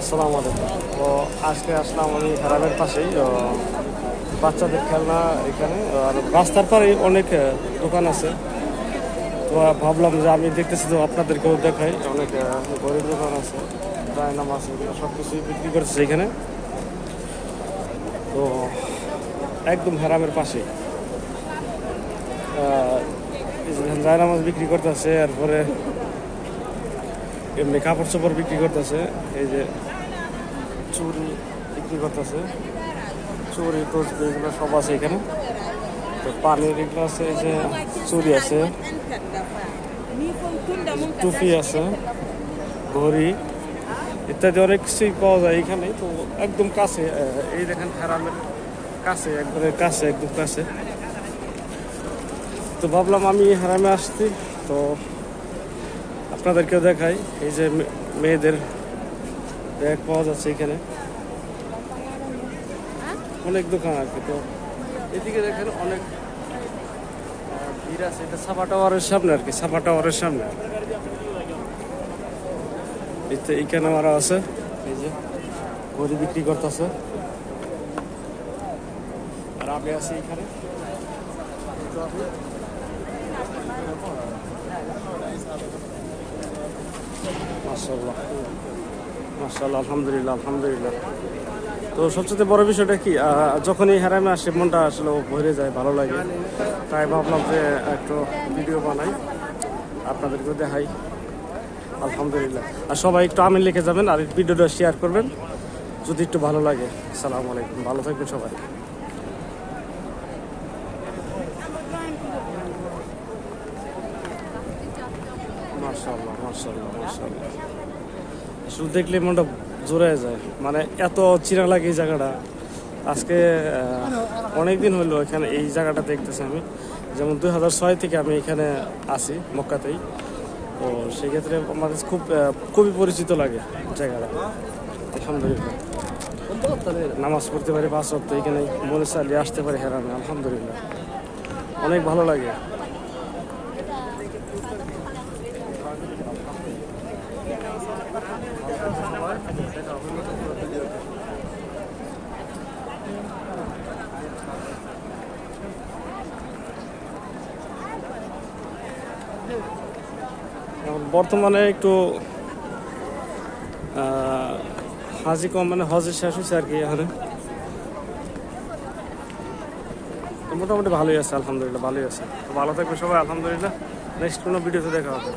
আসসালামু আলাইকুম। তো আজকে আসলাম আমি হারামের পাশেই বাচ্চাদের খেলনা এখানে আর রাস্তার পারে অনেক দোকান আছে। তো ভাবলাম যে আমি দেখতেছি তো আপনাদেরকেও দেখাই, অনেক গরিব দোকান আছে ডায়নাম আছে সব কিছুই বিক্রি করছে এখানে। তো একদম হারামের পাশে জায়নামাজ বিক্রি করতেছে, এরপরে এমনি কাপড় চোপড় বিক্রি করতেছে, এই যে চুরি বিক্রি করতেছে। চুরি, তসবি এগুলো সব আছে এখানে। তো পানির এগুলো আছে, এই যে চুরি আছে। টুপি আছে, ঘড়ি ইত্যাদি অনেক কিছুই পাওয়া যায় এখানে। তো একদম কাছে এই দেখেন হারামের কাছে, একবারে কাছে, একদম কাছে। তো ভাবলাম আমি হারামে আসছি, তো আপনাদেরকেও দেখাই, এই যে মেয়েদের ব্যাগ পাওয়া যাচ্ছে এখানে। অনেক দোকান আর কি, তো এদিকে দেখেন অনেক ভিড় আছে। এটা সাপা টাওয়ারের সামনে আর কি সাপা টাওয়ারের সামনে। এই তো এইখানে আরও আছে, এই যে গড়ি বিক্রি করতেছে। আর আমি আছি এখানে। আমি মাশাল্লাহ মাশাল্লাহ আলহামদুলিল্লাহ আলহামদুলিল্লাহ। তো সবচেয়ে বড় বিষয়টা কি আহ, যখন এই হ্যারামে আসে মনটা আসলে ভরে যায় ভালো লাগে। তাই ভাবলাম যে একটু ভিডিও বানাই আপনাদেরকেও দেখাই। আলহামদুলিল্লাহ। আর সবাই একটু আমিন লিখে যাবেন আর ভিডিওটা শেয়ার করবেন যদি একটু ভালো লাগে। সালাম আলাইকুম ভালো থাকবেন সবাই। মার্শাল্লাহ মার্শাল্লাহ শুধু দেখলে মনটা জোরে যায়। মানে এত চিরা লাগে এই জায়গাটা। আজকে অনেক দিন হলো এখানে এই জায়গাটা দেখতেছি আমি। যেমন দুই হাজার ছয় থেকে আমি এখানে আসি মক্কাতেই। তো সেক্ষেত্রে আমার খুব খুবই পরিচিত লাগে জায়গাটা। আলহামদুলিল্লাহ। নামাজ পড়তে পারি, পাঁচ সপ্তাহ এখানে মনে চালিয়ে আসতে পারি হেরামে আলহামদুলিল্লাহ। অনেক ভালো লাগে। বর্তমানে একটু হাজি কম মানে হজের শেষ হয়েছে আর কি এখানে। মোটামুটি ভালোই আছে আলহামদুলিল্লাহ ভালোই আছে। তো ভালো থাকবে সবাই আলহামদুলিল্লাহ। নেক্সট কোনো ভিডিওতে দেখা হবে।